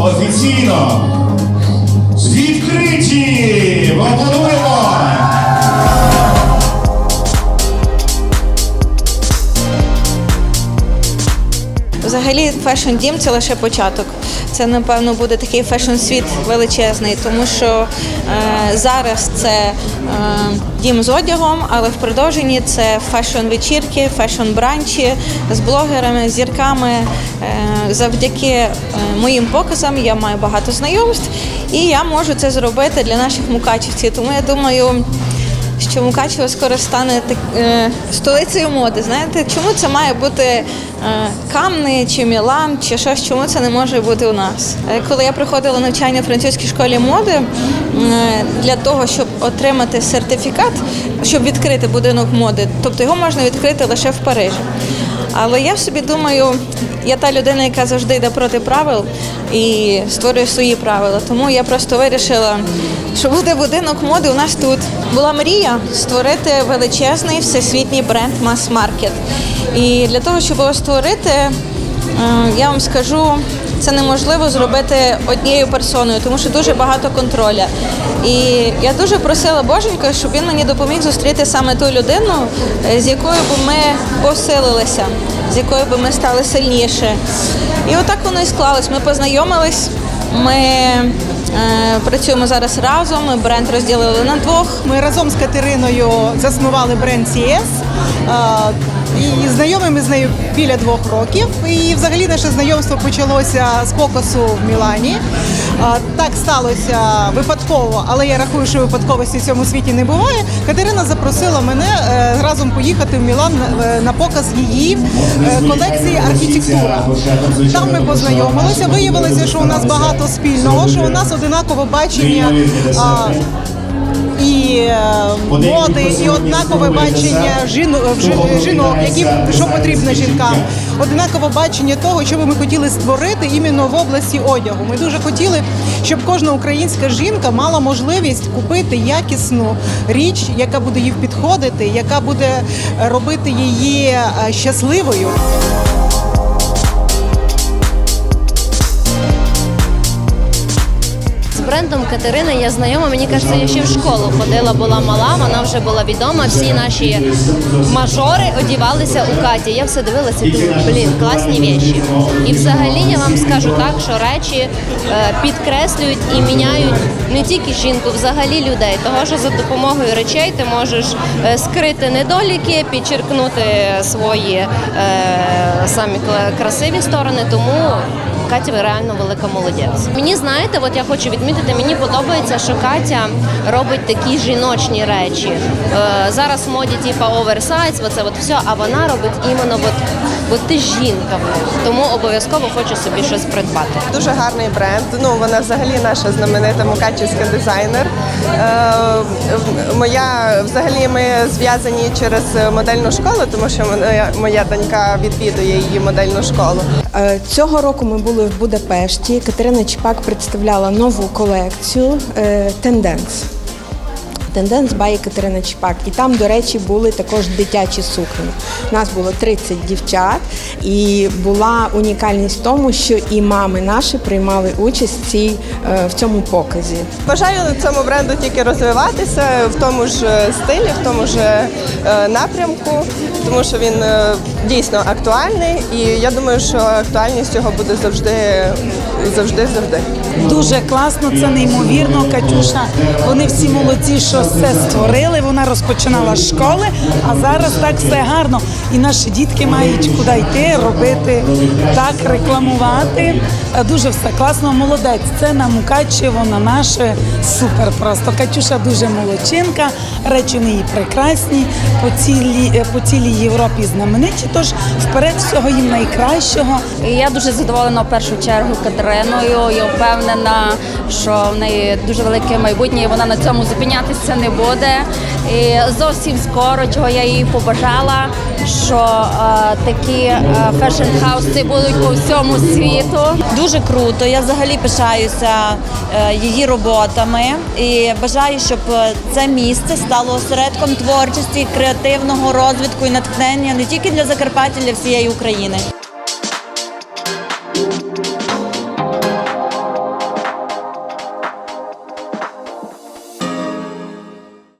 Офіційно відкриті! Аплодуємо! Взагалі, фешн дім це лише початок. Це напевно буде такий фешн світ величезний, тому що е, зараз це е, дім з одягом, але в продовженні це фешн вечірки, фешн бранчі з блогерами, зірками. Е, завдяки е, моїм показам я маю багато знайомств, і я можу це зробити для наших мукачівців. Тому я думаю що Мукачево скоро стане так, е, столицею моди. Знаєте, чому це має бути е, Камни чи Мілан, чи щось, чому це не може бути у нас? Е, коли я проходила навчання в французькій школі моди, е, для того, щоб отримати сертифікат, щоб відкрити будинок моди, тобто його можна відкрити лише в Парижі. Але я собі думаю, я та людина, яка завжди йде проти правил і створює свої правила. Тому я просто вирішила, що буде будинок моди у нас тут. Була мрія створити величезний всесвітній бренд мас-маркет. І для того, щоб його створити, е, я вам скажу, це неможливо зробити однією персоною, тому що дуже багато контроля. І я дуже просила Боженька, щоб він мені допоміг зустріти саме ту людину, е, з якою б ми посилилися, з якою б ми стали сильніше. І отак воно і склалось. Ми познайомились. Ми е, працюємо зараз разом. Ми бренд розділили на двох. Ми разом з Катериною заснували бренд CS. а, І знайомі ми з нею біля двох років. І взагалі наше знайомство почалося з покосу в Мілані. Так сталося випадково, але я рахую, що випадковості в цьому світі не буває. Катерина запросила мене е, разом поїхати в Мілан е, на показ її е, колекції архітектура. Там ми познайомилися. Виявилося, що у нас багато спільного, що у нас одинакове бачення. І е, моди, і однакове бачення жіно- вж- жінок, які що потрібно жінкам, однакове бачення того, що би ми хотіли створити іменно в області одягу. Ми дуже хотіли, щоб кожна українська жінка мала можливість купити якісну річ, яка буде їй підходити, яка буде е, робити її е, щасливою. Брендом Катерини я знайома. Мені кажеться, я ще в школу ходила, була мала, вона вже була відома. Всі наші мажори одівалися у Каті. Я все дивилася думаю, блін, класні віші. І взагалі я вам скажу так, що речі е, підкреслюють і міняють не тільки жінку, взагалі людей. Того, що за допомогою речей ти можеш е, скрити недоліки, підчеркнути свої е, самі красиві сторони. Тому Катя реально велика молодець. Мені знаєте, от я хочу відмітити, мені подобається, що Катя робить такі жіночні речі. Е, зараз в моді типу оверсайз, оце от все, а вона робить іменно от, от ти жінка. Тому обов'язково хочу собі щось придбати. Дуже гарний бренд. Ну вона взагалі наша знаменита мукачівська дизайнер. Е, моя взагалі ми зв'язані через модельну школу, тому що моя, моя донька відвідує її модельну школу. Е, Цього року ми були в Будапешті. Катерина Чіпак представляла нову колекцію Тенденс. Тенденс бає Катерина Чіпак. І там, до речі, були також дитячі сукні. У нас було 30 дівчат, і була унікальність в тому, що і мами наші приймали участь в, цій, е, в цьому показі. Бажаю цьому бренду тільки розвиватися в тому ж стилі, в тому ж е, напрямку, тому що він е, дійсно актуальний, і я думаю, що актуальність його буде завжди, завжди, завжди. Дуже класно, це неймовірно. Катюша, вони всі молодці, що все створили. Вона розпочинала з школи, а зараз так все гарно. І наші дітки мають куди йти, робити так, рекламувати. Е, Дуже все класно, молодець. Це на Мукачево, на наше супер просто. Катюша дуже молодчинка, речі неї прекрасні, по цілій, е, по цілій Європі знамениті. Тож вперед всього їм найкращого. Я дуже задоволена в першу чергу Катериною. Я впевнена, що в неї дуже велике майбутнє, і вона на цьому зупинятися не буде. І зовсім скоро, чого я їй побажала, що е, такі фешн-хауси будуть по всьому світу. Дуже круто. Я взагалі пишаюся е, її роботами і бажаю, щоб е, це місце стало осередком творчості, креативного розвитку і натхнення не тільки для Закарпаття, для всієї України.